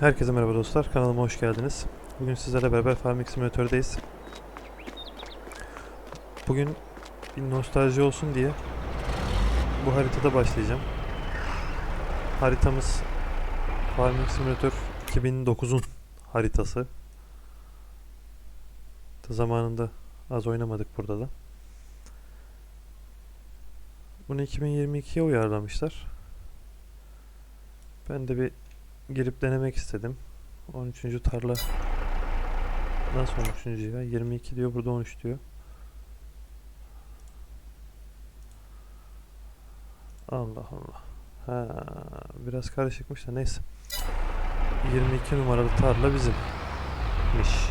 Herkese merhaba dostlar, kanalıma hoş geldiniz. Bugün sizlerle beraber Farming Simulator'dayız. Bugün bir nostalji olsun diye bu haritada başlayacağım. Haritamız Farming Simulator 2009'un haritası. Da Zamanında az oynamadık burada da. Bunu 2022'ye uyarlamışlar. Ben de bir girip denemek istedim. 13. tarla Nasıl 13. ya? 22 diyor burada 13 diyor. Allah Allah. Ha, biraz karışıkmış da neyse. 22 numaralı tarla bizimmiş.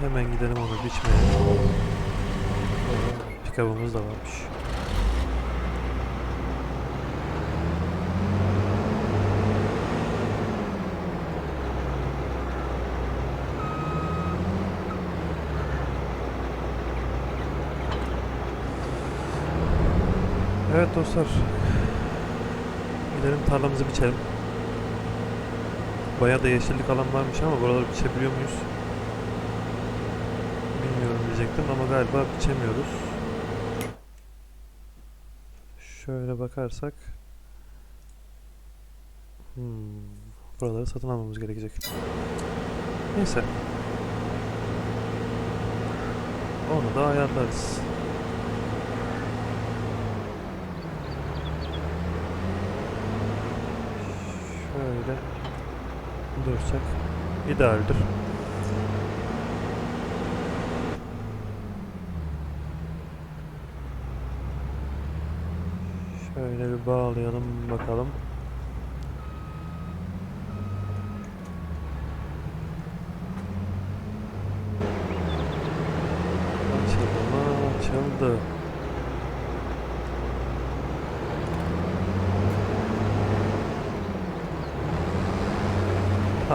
Hemen gidelim onu biçmeye. Pikabımız da varmış. Evet dostlar. Gidelim tarlamızı biçelim. Bayağı da yeşillik alan varmış ama buraları biçebiliyor muyuz? Bilmiyorum diyecektim ama galiba biçemiyoruz. Şöyle bakarsak. Hmm, buraları satın almamız gerekecek. Neyse. Onu da ayarlarız. Şöyle dursak idealdir. Şöyle bir bağlayalım bakalım.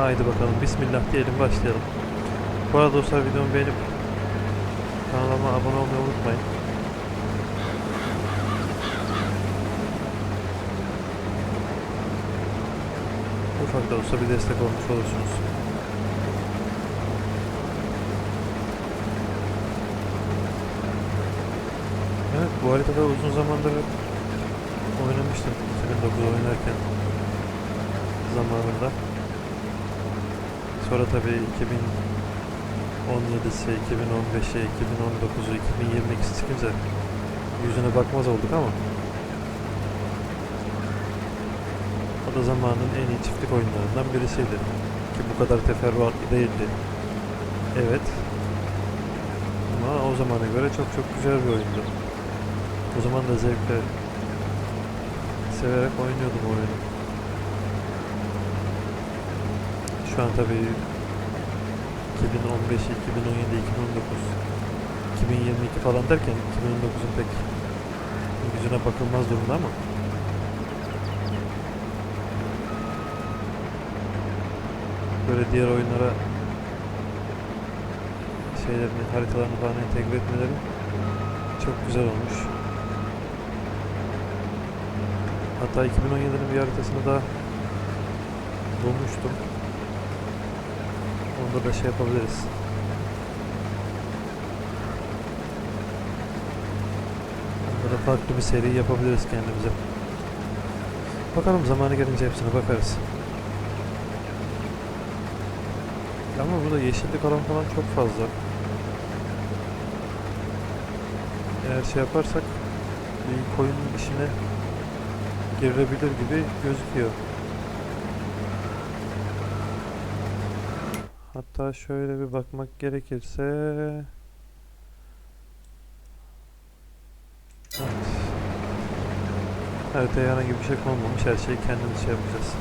Haydi bakalım Bismillah diyelim başlayalım. Bu arada dostlar videomu beğenip kanalıma abone olmayı unutmayın. Ufak da olsa bir destek olmuş olursunuz. Evet bu haritada uzun zamandır oynamıştım 2009 oynarken zamanında. Sonra tabii 2017'si, 2015'i, 2019'u, 2022'si çıkınca yüzüne bakmaz olduk ama o da zamanın en iyi çiftlik oyunlarından birisiydi. Ki bu kadar teferruatlı değildi. Evet. Ama o zamana göre çok çok güzel bir oyundu. O zaman da zevkle severek oynuyordum oyunu. Şu an tabii 2015, 2017, 2019, 2022 falan derken 2019'un pek yüzüne bakılmaz durumda ama böyle diğer oyunlara şeylerini, haritalarını falan entegre etmeleri çok güzel olmuş. Hatta 2017'nin bir haritasını daha bulmuştum. Onda da şey yapabiliriz. Onda da farklı bir seri yapabiliriz kendimize. Bakalım zamanı gelince hepsine bakarız. Ama burada yeşillik alan falan çok fazla. Eğer şey yaparsak bir koyun işine girilebilir gibi gözüküyor. Hatta şöyle bir bakmak gerekirse Evet. Haritaya herhangi bir şey konmamış. Her şeyi kendimiz şey yapacağız.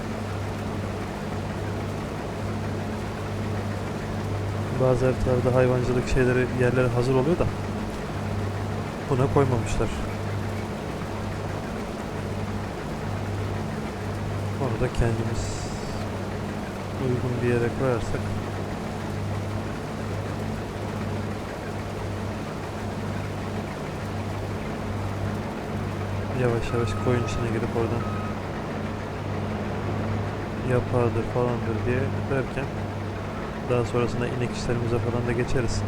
Bazı haritalarda hayvancılık şeyleri yerleri hazır oluyor da buna koymamışlar. Onu da kendimiz uygun bir yere koyarsak yavaş yavaş koyun içine girip oradan yapardır falandır diye derken daha sonrasında inek işlerimize falan da geçeriz.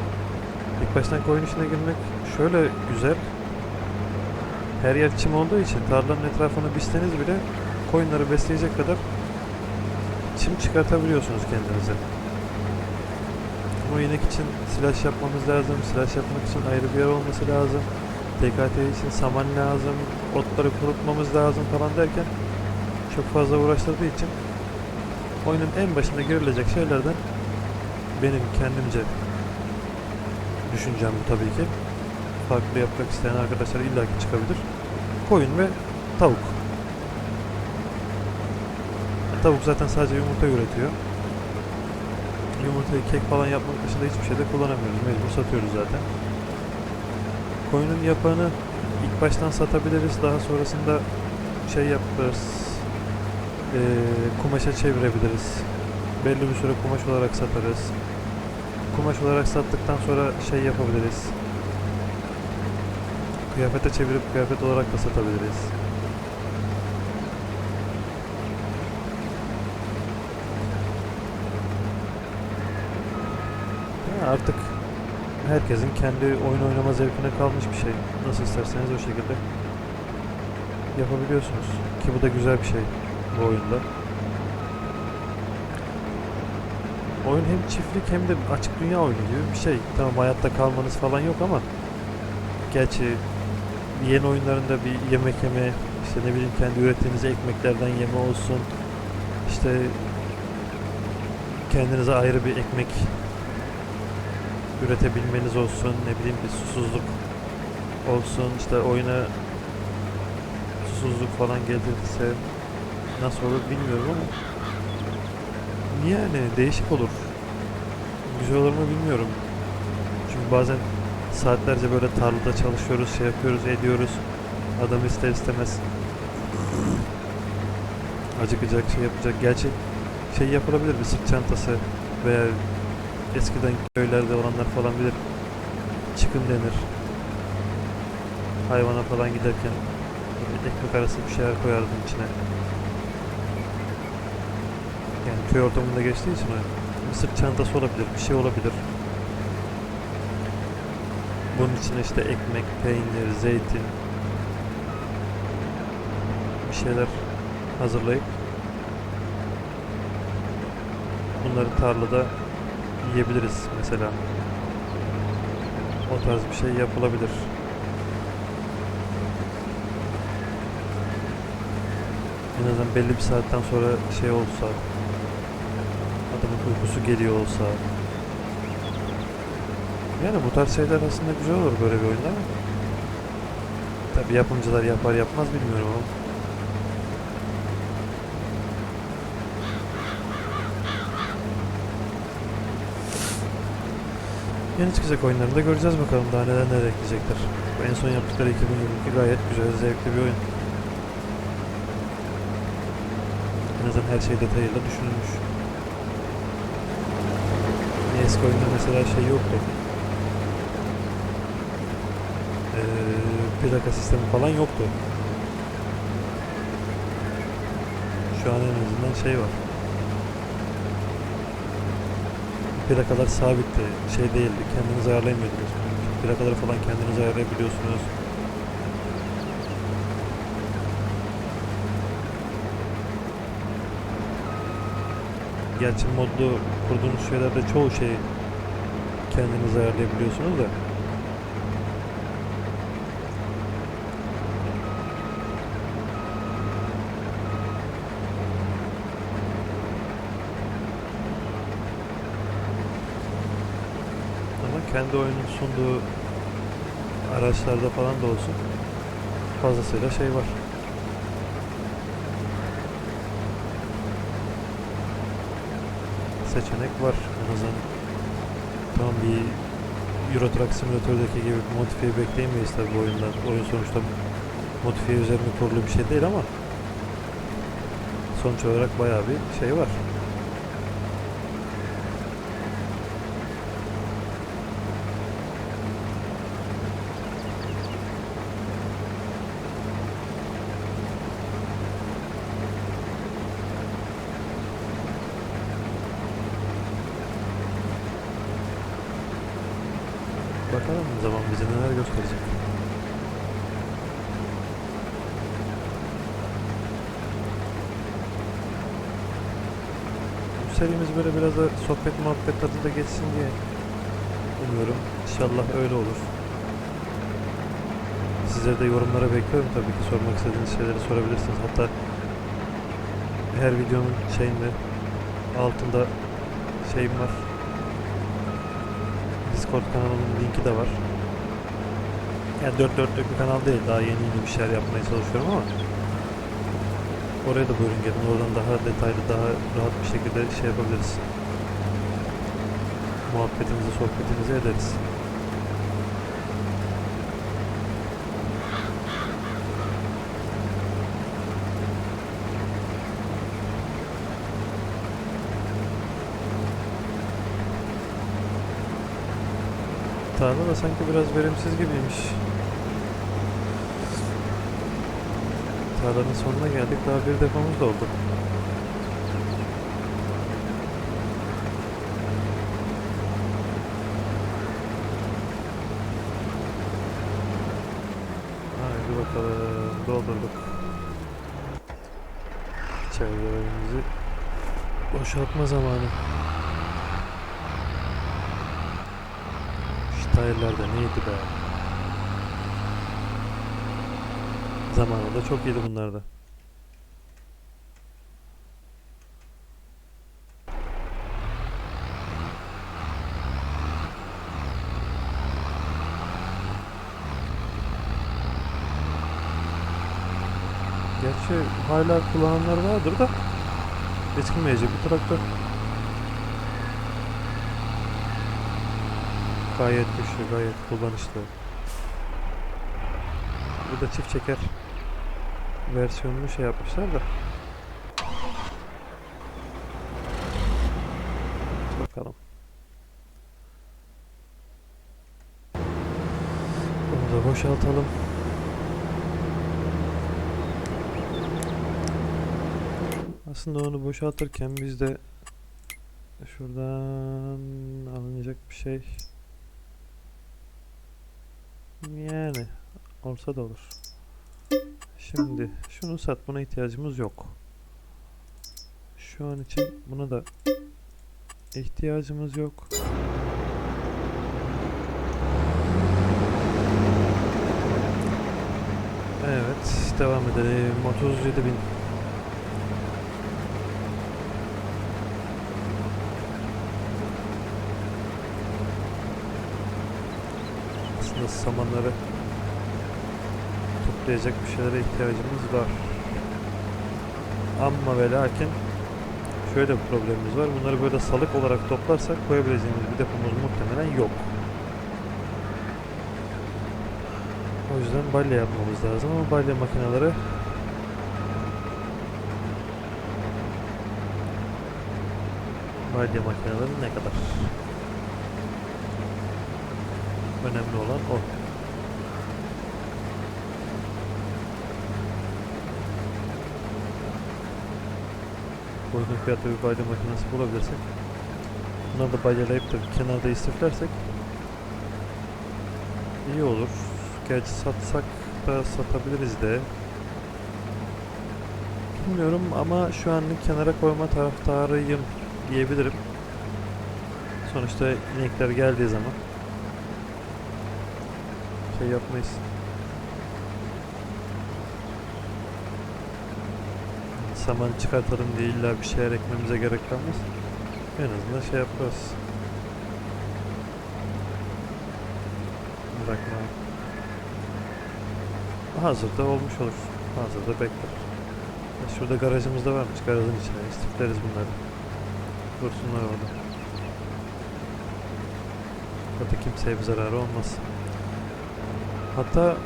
İlk baştan koyun işine girmek şöyle güzel. Her yer çim olduğu için tarlanın etrafını biçseniz bile koyunları besleyecek kadar çim çıkartabiliyorsunuz kendinize. Ama inek için silaj yapmamız lazım. Silaj yapmak için ayrı bir yer olması lazım. TKT için saman lazım. Otları kurutmamız lazım falan derken çok fazla uğraştırdığı için oyunun en başına girilecek şeylerden benim kendimce düşüncem bu tabii ki. Farklı yapmak isteyen arkadaşlar illaki çıkabilir. Koyun ve tavuk. Tavuk zaten sadece yumurta üretiyor. Yumurtayı kek falan yapmak dışında hiçbir şeyde kullanamıyoruz. Mecbur satıyoruz zaten. Koyunun yapağını ilk baştan satabiliriz. Daha sonrasında şey yaparız. eee, kumaşa çevirebiliriz. Belli bir süre kumaş olarak satarız. Kumaş olarak sattıktan sonra şey yapabiliriz. Kıyafete çevirip kıyafet olarak da satabiliriz. Ya artık herkesin kendi oyun oynama zevkine kalmış bir şey. Nasıl isterseniz o şekilde yapabiliyorsunuz. Ki bu da güzel bir şey bu oyunda. Oyun hem çiftlik hem de açık dünya oyunu gibi bir şey. Tamam hayatta kalmanız falan yok ama gerçi yeni oyunlarında bir yemek yeme, işte ne bileyim kendi ürettiğiniz ekmeklerden yeme olsun. İşte kendinize ayrı bir ekmek üretebilmeniz olsun, ne bileyim bir susuzluk olsun, işte oyuna susuzluk falan gelirse nasıl olur bilmiyorum ama yani değişik olur. Güzel olur mu bilmiyorum. Çünkü bazen saatlerce böyle tarlada çalışıyoruz, şey yapıyoruz, ediyoruz. Adam ister istemez acıkacak, şey yapacak. Gerçi şey yapılabilir bir sırt çantası veya eskiden köylerde olanlar falan bilir. Çıkın denir. Hayvana falan giderken ekmek arası bir şeyler koyardım içine. Yani köy ortamında geçtiği için sırt çantası olabilir, bir şey olabilir. Bunun içine işte ekmek, peynir, zeytin bir şeyler hazırlayıp bunları tarlada yiyebiliriz mesela. O tarz bir şey yapılabilir. En azından belli bir saatten sonra şey olsa adamın uykusu geliyor olsa yani bu tarz şeyler aslında güzel olur böyle bir oyunda tabi yapımcılar yapar yapmaz bilmiyorum ama Yeni çıkacak oyunlarında göreceğiz bakalım daha neler neler ekleyecekler. Bu en son yaptıkları 2022 gayet güzel, zevkli bir oyun. En azından her şey detayıyla düşünülmüş. Eski oyunda mesela şey yoktu. Ee, plaka sistemi falan yoktu. Şu an en azından şey var. Plakalar sabitti. Şey değildi. Kendiniz ayarlayamıyordunuz. Plakaları falan kendiniz ayarlayabiliyorsunuz. Gerçi modlu kurduğunuz şeylerde çoğu şeyi kendiniz ayarlayabiliyorsunuz da. Ama kendi oyunun sunduğu araçlarda falan da olsun fazlasıyla şey var. Seçenek var. En azından tam bir Euro Truck Simulator'daki gibi modifiye bekleyemeyiz tabi bu oyundan. Oyun sonuçta modifiye üzerine kurulu bir şey değil ama sonuç olarak bayağı bir şey var. Bakalım zaman bize neler gösterecek. Bu serimiz böyle biraz da sohbet muhabbet tadı da geçsin diye umuyorum. İnşallah öyle olur. Sizleri de yorumlara bekliyorum tabii ki sormak istediğiniz şeyleri sorabilirsiniz. Hatta her videonun şeyinde altında şeyim var. Discord kanalının linki de var. Yani dört dörtlük bir kanal değil. Daha yeni yeni bir şeyler yapmaya çalışıyorum ama oraya da buyurun gelin. Oradan daha detaylı, daha rahat bir şekilde şey yapabiliriz. Muhabbetimizi, sohbetimizi ederiz. Tarla da sanki biraz verimsiz gibiymiş. Tarlanın sonuna geldik. Daha bir depomuz da oldu. Haydi bakalım. Doldurduk. İçerilerimizi boşaltma zamanı. Da neydi be? Zamanında çok iyiydi bunlar da. Gerçi hala kullananlar vardır da eskimeyecek bir traktör. Gayet güçlü, gayet kullanışlı. Bu da çift çeker versiyonunu şey yapmışlar da. Bakalım. Bunu da boşaltalım. Aslında onu boşaltırken biz de şuradan alınacak bir şey yani olsa da olur. Şimdi şunu sat buna ihtiyacımız yok. Şu an için buna da ihtiyacımız yok. Evet devam edelim. 37 bin. Aslında samanları toplayacak bir şeylere ihtiyacımız var. Ama ve lakin şöyle bir problemimiz var. Bunları böyle salık olarak toplarsak koyabileceğimiz bir depomuz muhtemelen yok. O yüzden balya yapmamız lazım ama balya makineleri balya makineleri ne kadar? Önemli olan o. uygun fiyatlı bir balya makinesi bulabilirsek bunları da balyalayıp da kenarda istiflersek iyi olur. Gerçi satsak da satabiliriz de. Bilmiyorum ama şu anlık kenara koyma taraftarıyım diyebilirim. Sonuçta inekler geldiği zaman şey yapmayız. saman çıkartalım diye illa bir şeyler ekmemize gerek kalmaz. En azından şey yaparız. Bırakma. Hazırda olmuş olur. Hazırda bekler. Ya Şurada garajımız da varmış. Garajın içine istifleriz bunları. Dursunlar orada. Orada kimseye bir zararı olmaz. Hatta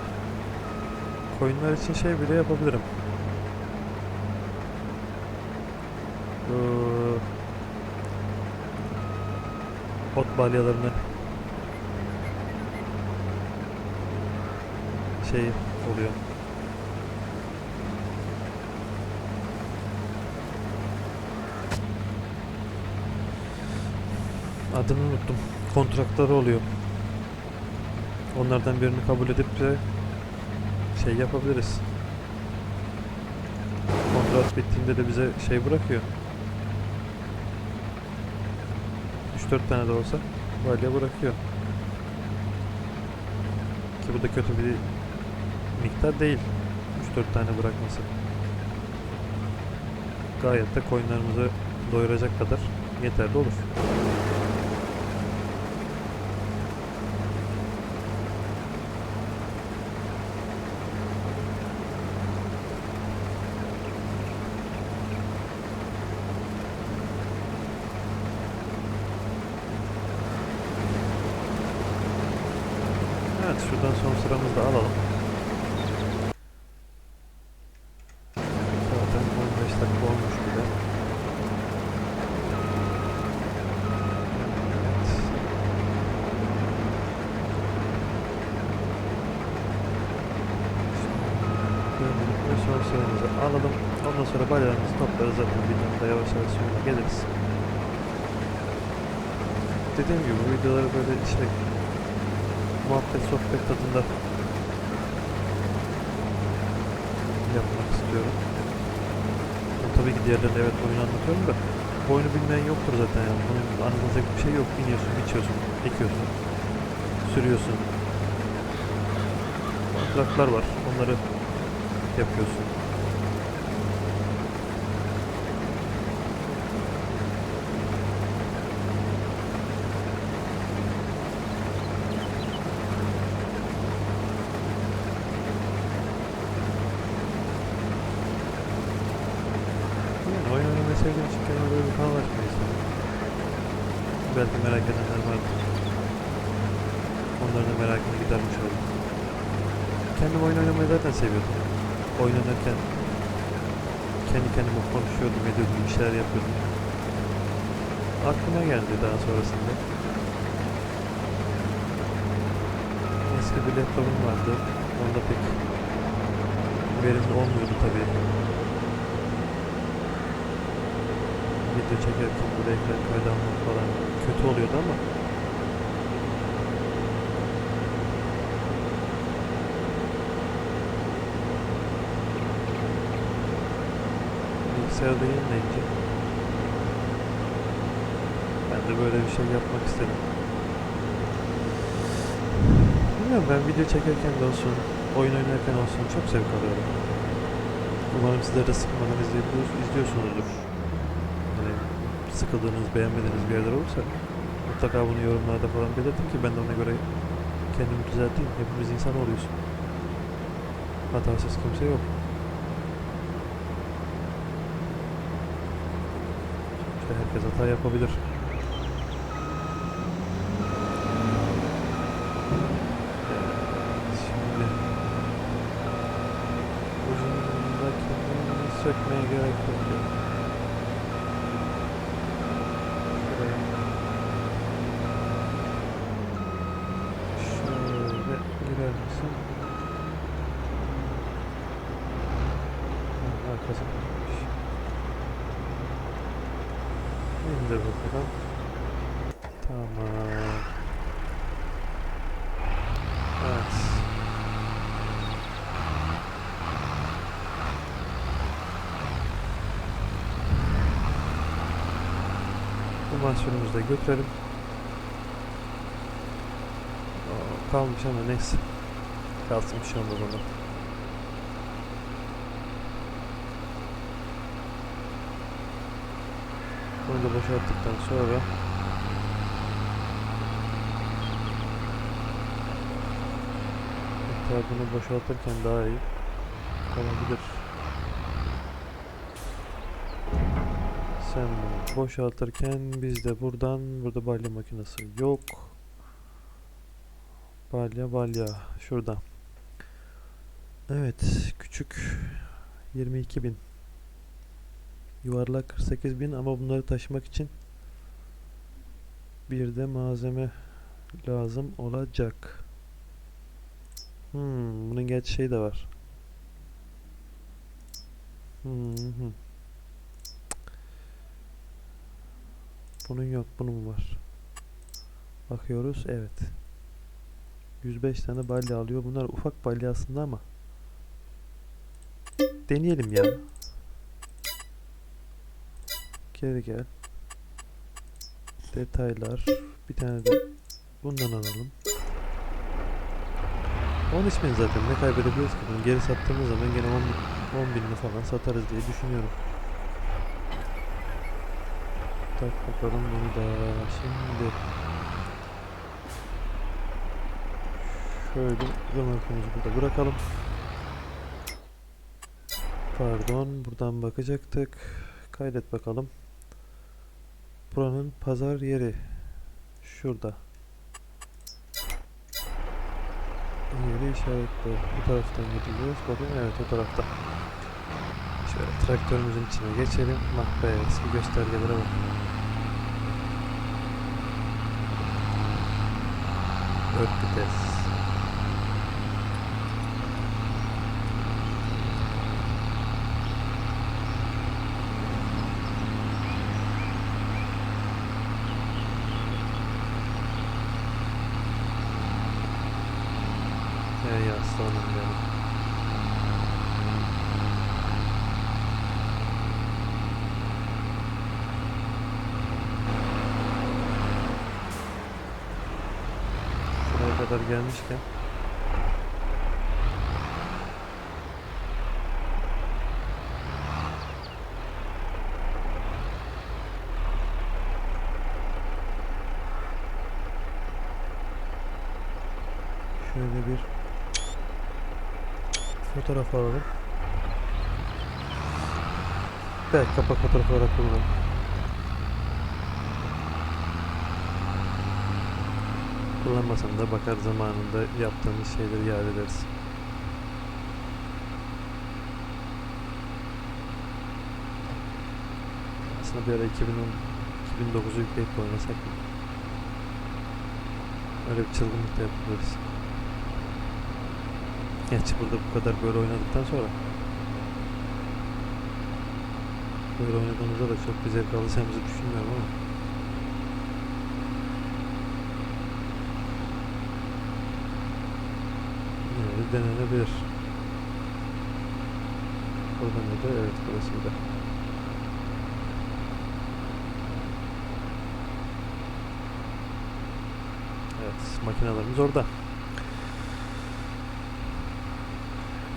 koyunlar için şey bile yapabilirim. Bu ot balyalarını şey oluyor. Adını unuttum. Kontratları oluyor. Onlardan birini kabul edip de şey yapabiliriz. Kontrat bittiğinde de bize şey bırakıyor. 3-4 tane de olsa balya bırakıyor. Ki bu da kötü bir miktar değil. 3-4 tane bırakması. Gayet de coinlerimizi doyuracak kadar yeterli olur. Evet şuradan son sıramızı da alalım. Zaten 15 dakika olmuş bile. Sıramızı alalım. Ondan sonra balyalarımızı toplarız zaten anda yavaş yavaş sonuna geliriz. Dediğim gibi bu videoları böyle işte muhabbet sohbet tadında yapmak istiyorum. Ama tabii ki diğerlerine evet oyunu anlatıyorum da oyunu bilmeyen yoktur zaten yani. Bunun anlatacak bir şey yok. Biniyorsun, biçiyorsun, ekiyorsun, sürüyorsun. Matraklar var. Onları yapıyorsun. Yani oyun oynamayı sevdiğim için kendime böyle bir kanal açmayı istedim. Belki merak edenler vardır. Onların da merakını gidermiş oldum. Kendim oyun oynamayı zaten seviyordum. Oyun oynarken kendi kendime konuşuyordum, ediyordum, bir şeyler yapıyordum. Aklıma geldi daha sonrasında. Eski bir laptopum vardı. Onda pek verimli olmuyordu tabii. Video çekerken böyle ekran kaydı falan kötü oluyordu ama bilgisayarda yenilayınca ben de böyle bir şey yapmak istedim. Bilmiyorum ben video çekerken de olsun, oyun oynarken olsun çok zevk alıyorum. Umarım sizler de sıkmadan izliyor- izliyorsunuzdur sıkıldığınız, beğenmediğiniz bir yerler olursa mutlaka bunu yorumlarda falan belirtin ki ben de ona göre kendimi düzelteyim. Hepimiz insan oluyoruz. Hatasız kimse yok. İşte herkes hata yapabilir. Şimdi ucundakini sökmeye gerek yok. ya. Şöyle girer misin? Ha, Arkası kalmış. İndir bakalım. Tamam. Evet. Bu mahsulümüzü de götürelim. Aa, kalmış ama neyse. Kalsın bir şey olmaz ona. Bunu da boşalttıktan sonra hatta bunu boşaltırken daha iyi olabilir. Sen bunu boşaltırken biz de buradan burada balya makinesi yok. Balya balya şurada. Evet küçük 22.000 yuvarlak 48.000 ama bunları taşımak için bir de malzeme lazım olacak. Hmm, bunun gerçi şey de var. Hmm, hı. Bunun yok, bunun var. Bakıyoruz, evet. 105 tane balya alıyor. Bunlar ufak balya aslında ama. Deneyelim ya. Geri gel. Detaylar. Bir tane de bundan alalım. 13 bin zaten ne kaybedebiliyoruz ki bunu geri sattığımız zaman gene 10 bin, 10 binini falan satarız diye düşünüyorum. Tak bakalım bunu da şimdi şöyle römorkumuzu burada bırakalım. Pardon buradan bakacaktık. Kaydet bakalım. Buranın pazar yeri şurada. Yeri işaretle. Bu taraftan gidiyoruz. Bakın evet o tarafta. Şöyle traktörümüzün içine geçelim. Bak be eski göstergelere bak. 4 Ey aslanım benim. Şuraya kadar gelmişken şöyle bir fotoğraf alalım. Belki kapak fotoğrafı olarak kullanalım. Kullanmasam da bakar zamanında yaptığımız şeyleri yad ederiz. Aslında bir ara 2010 2009'u yükleyip oynasak mı? Öyle bir çılgınlık da yapabiliriz. Gerçi burada bu kadar böyle oynadıktan sonra böyle oynadığımızda da çok bir zevk alacağımızı düşünmüyorum ama yine de denenebilir. Burada mıydı? Evet burasıydı. Evet makinelerimiz orada.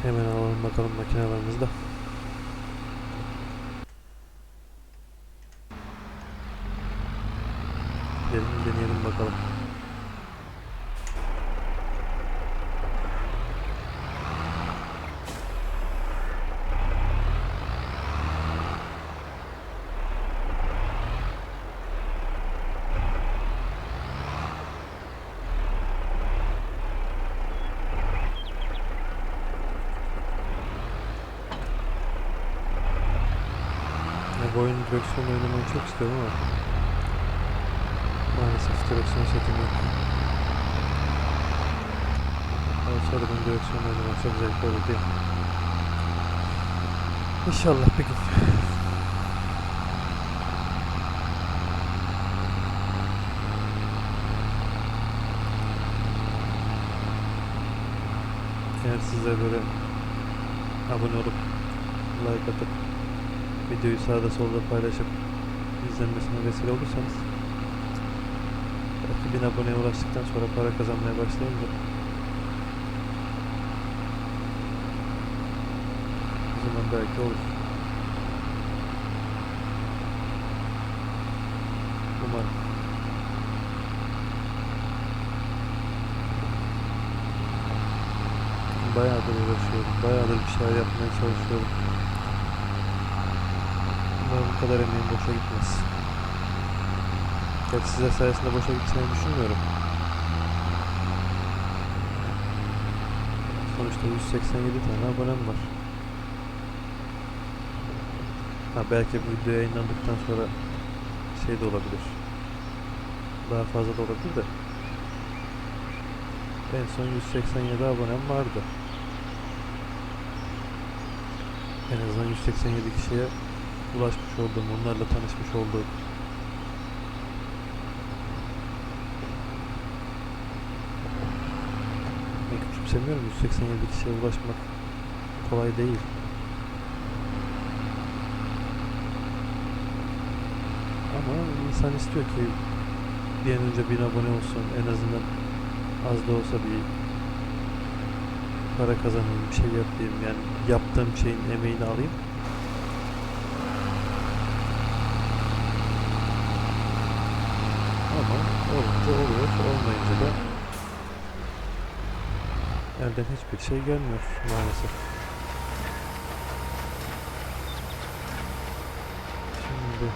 Hemen alalım bakalım makinelerimizi de. Gelin deneyelim bakalım. Ya bu oyun direksiyon oynamayı çok istiyorum ama maalesef direksiyon setim yok. Olsaydı ben direksiyon oynamak çok zevkli olurdu ya. İnşallah bir gün. Eğer size böyle abone olup like atıp videoyu sağda solda paylaşıp izlenmesine vesile olursanız belki bin aboneye ulaştıktan sonra para kazanmaya başlayınca o zaman belki olur. Umarım. Bayağıdır uğraşıyorum. Bayağıdır bir şeyler yapmaya çalışıyorum. Kadar emeğim boşa gitmez. Gerçi sizler sayesinde boşa gideceğini düşünmüyorum. Sonuçta 187 tane abonem var. Ha belki bu video yayınlandıktan sonra şey de olabilir. Daha fazla da olabilir de. En son 187 abonem vardı. En azından 187 kişiye ulaşmış oldum, onlarla tanışmış oldum. küçümsemiyorum. 187 kişiye ulaşmak kolay değil. Ama insan istiyor ki bir an önce bin abone olsun. En azından az da olsa bir para kazanayım, bir şey yapayım. Yani yaptığım şeyin emeğini alayım. Ama olunca oluyor, olmayınca da elden hiçbir şey gelmiyor maalesef. Şimdi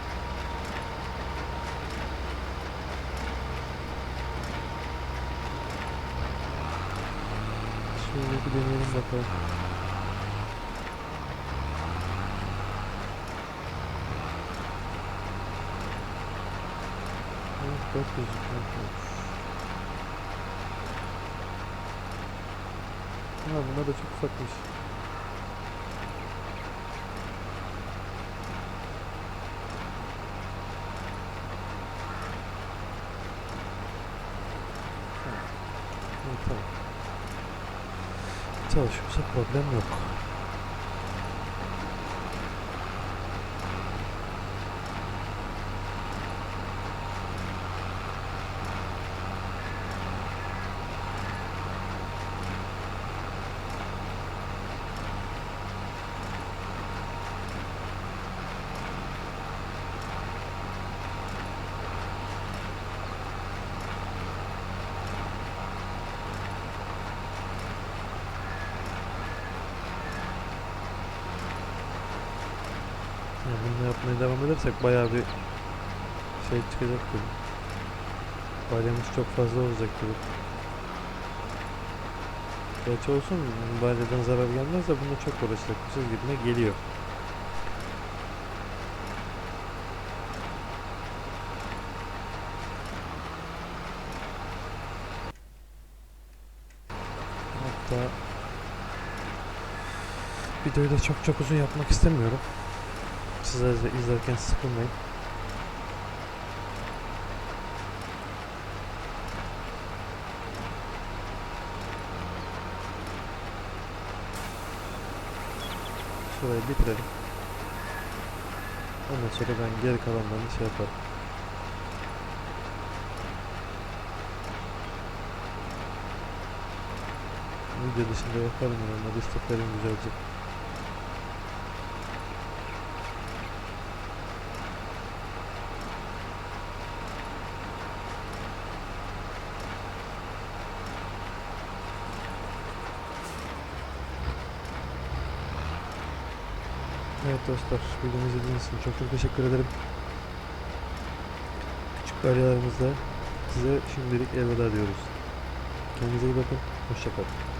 şöyle bir deneyelim bakalım. 400 olmuş. Ha bunlar da çok ufakmış. Tamam. Çalışıyorsa problem yok. Yani bunu edersek bayağı bir şey çıkacak gibi. Balyamız çok fazla olacak gibi. Gerçi olsun balyadan zarar gelmez de bunda çok uğraşacakmışız gibime geliyor. Hatta videoyu da çok çok uzun yapmak istemiyorum. Sizler de izlerken sıkılmayın. Şurayı bitirelim. Ondan sonra ben geri kalanlarını şey yaparım. Video dışında yaparım ya. Onları isteklerim güzelce. Evet dostlar, videomu izlediğiniz için çok çok teşekkür ederim. Küçük balyalarımızla size şimdilik elveda diyoruz. Kendinize iyi bakın, hoşçakalın.